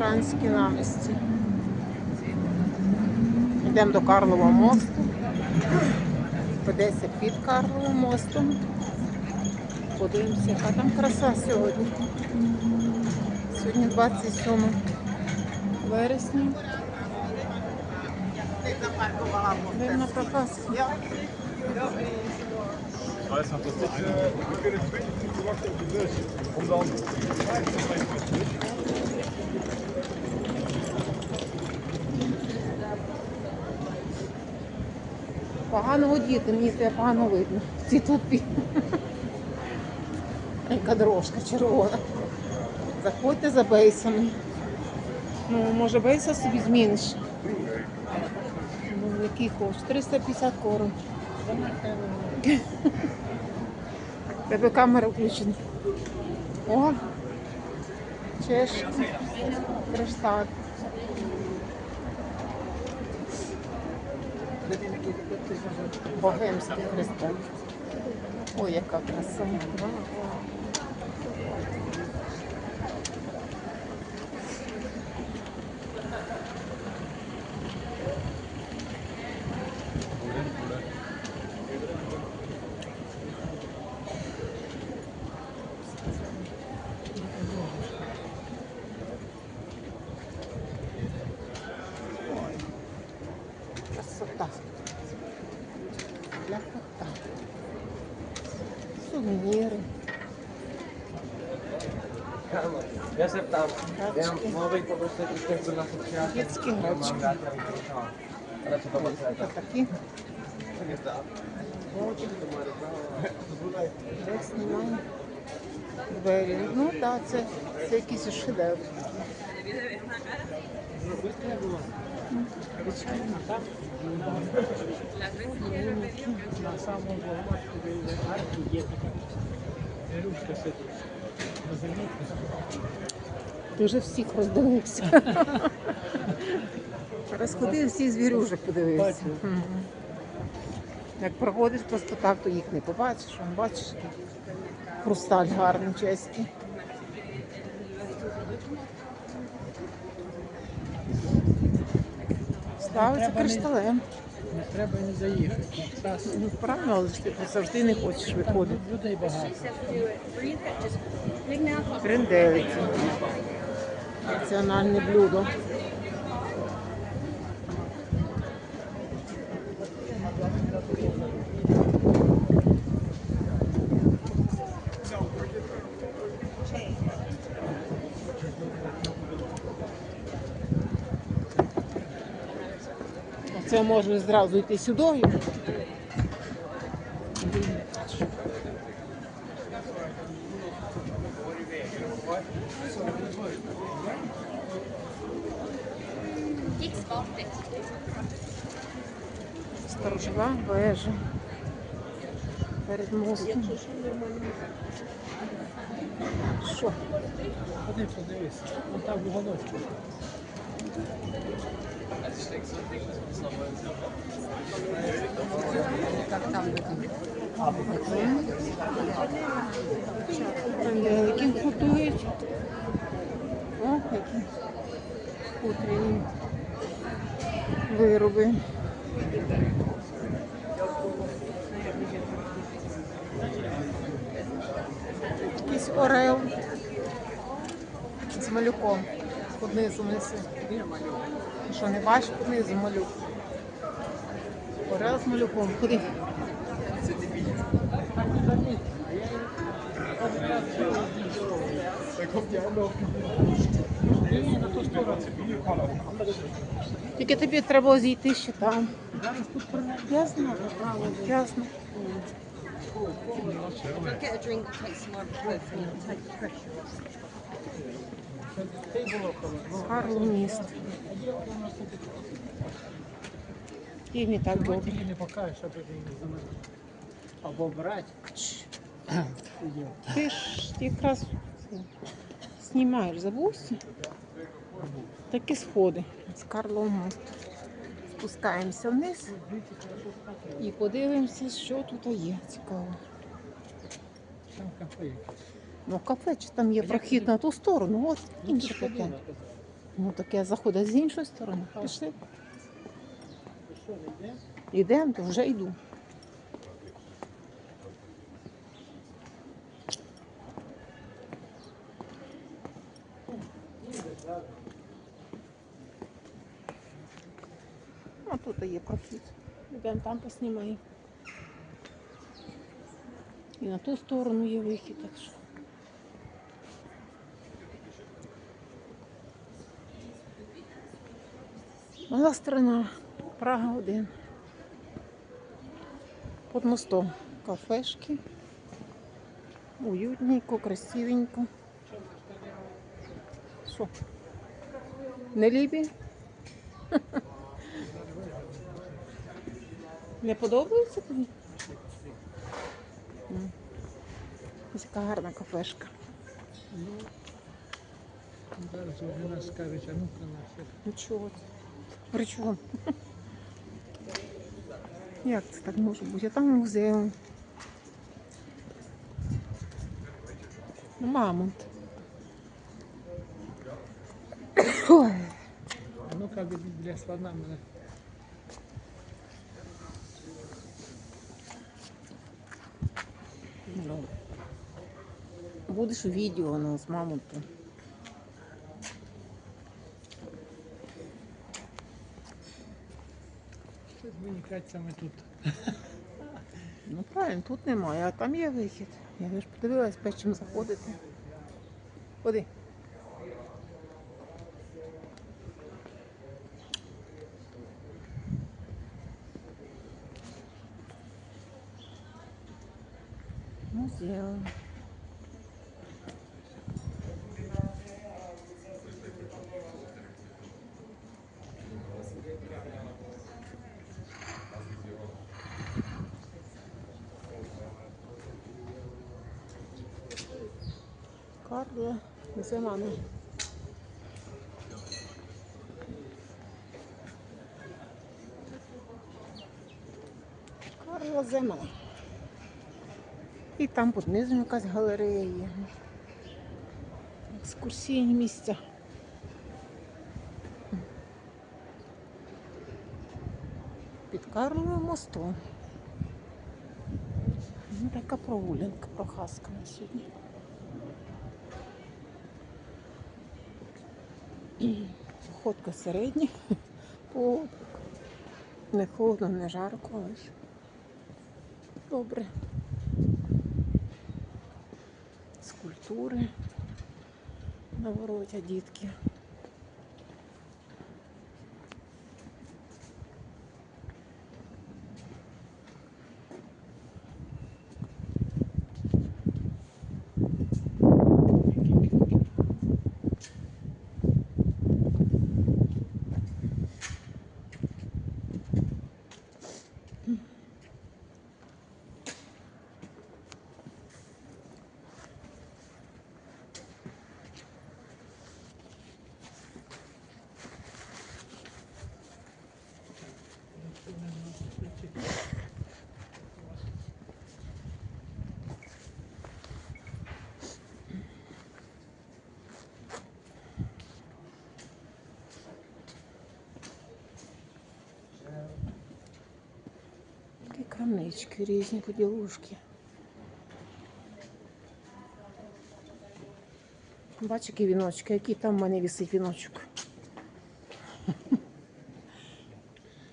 Транській намісті. Йдемо до Карлова мосту. Ведеться під Карловим мостом. Подивимося, яка там краса сьогодні. Сьогодні 27 вересня. Дивна проказка. Dat is fantastisch. We kunnen twee minuten wachten op de bus. Om dan Погано водіти, мені тебе погано видно. В цій толпі. Яка дорожка червона. Заходьте за бейсами. Ну, може бейса собі зміниш. Ну, який хочеш? 350 корон. Тебе камера включена. О! Чешки. Кришталь. Богемський хрестак. Ой, яка краса. Я се там. Я Грачки. мога и попросити тих до нас общати. Детські грачки. Такі. Десь немає. Двері. Ну так, це, це якийсь шедевр. На самому є така ручка сидить. Ти вже всіх роздивився. Розходив всіх звірюжок подивився. Як проходиш просто так, то їх не побачиш. Вон, бачиш, хрусталь гарний чеський. Ставиться кришталем. Не треба не заїхати. Час Ну, правильно, але ж ти завжди не хочеш виходити. людей багато. Кренделики. Національне блюдо. Це можна зразу йти сюди. Сторожова вежа. Перед мостом. Що? Ходи, подивись. Вон там в. Які готують. О, які хутряні вироби. Якийсь орел з малюком. Під низом неси. Ти Що не бачиш під малюк? Орел з малюком. Куди? Ні, на. Тільки тобі треба зійти ще там. Ясно? Ясно. Get a drink, take some ibuprofen, the pressure off. Це й було холодно. Карло міст. І не так добре. не покажеш, аби ти. Або брати. Ти ж якраз знімаєш, забувся? Такі сходи з Карлового мосту. Спускаємося вниз і подивимося, що тут є цікаво. Там кафе. Ну, кафе чи там є прохід на ту сторону, от інше кафе. Ходила, казав. Ну таке заходить з іншої сторони. Пішли. Йдемо, то вже йду. А тут є прохід. Йдемо там поснімаємо. І на ту сторону є вихід, так що. Мала страна, Прага 1. Под мостом кафешки. Уютненько, красивенько. Що? Не лібі? Не подобається тобі? Ось яка гарна кафешка. Ну, зараз вже нас скажуть, а ну-ка на Нічого. Ти. При чому? Як це так може бути? А там музей. Ну, Мамонт. Ой. А ну-ка від- для слона мене. Ну, Будеш у відео ну, з мамонтом. Щось саме тут. Ну правильно, тут немає, а там є вихід. Я ж подивилась, перед чим заходити. Ходи. Карла Земана. Карла Земана. І там під низом якась галерея є. Екскурсійні місця. Під Карловим мостом. Ну, така прогулянка, прохаска на сьогодні. Ходка середня. Не холодно, не жарко, але ж добре. Скульптури на вороті дітки. Крамнички різні поділушки. Бач, які віночки, який там в мене висить віночок.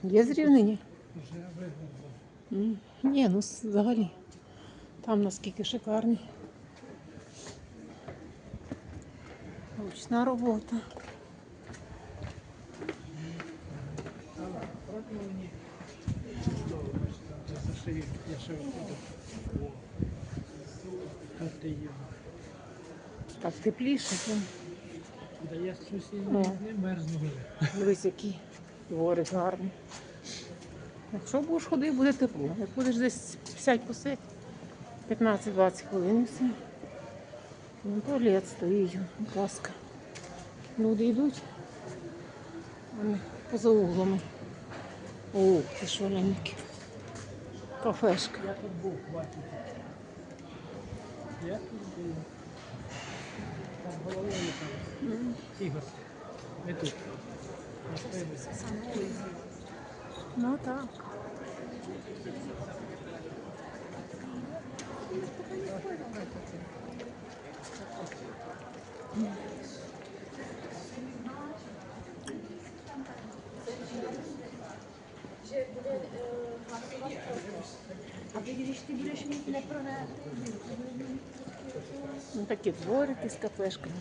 Є зрівнення? Вже Ні, ну взагалі. Там наскільки шикарний. Ручна робота. Правда мені? Чудово, бачите, вже. Я ще є. Так тепліше. Да я щось і не, мерзну вже. Дивись, який дворик гарний. Якщо будеш ходити, буде тепло. Як будеш десь сядь посидь, 15-20 хвилин і все. Ну, туалет стоїть, будь ласка. Люди йдуть. Вони поза углами. О, ти що, ленькі. Кафешка. Я тут був, бачите. Я тут був. Там головою там. Ігор. Ми тут. Ну так. Aby když ty budeš mít neproné, Ну такі дворики з кафешками.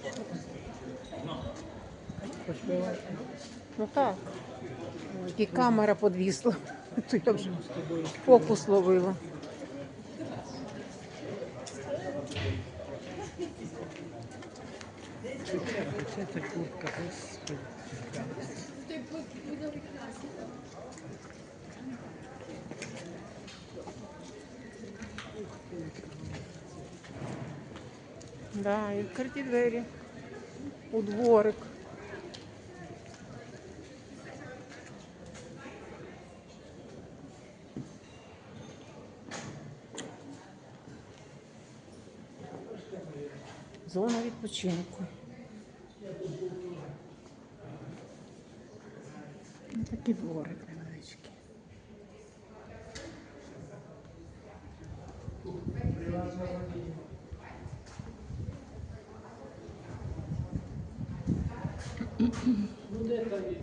Ну так. І камера тобою. фокус ловила. Да, і відкриті двері. У дворик. Зона відпочинку. Ну, Такий дворик невеличкий. 穏やかに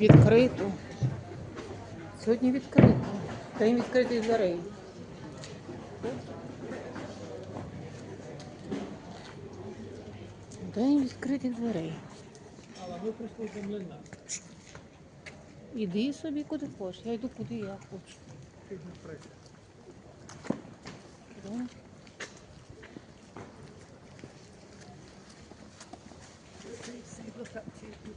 Відкрито. Сьогодні відкрито. День відкритих дверей. День відкритих дверей. Але ми прийшли до млина. Іди собі куди хочеш. Я йду куди я хочу. Да. Стірни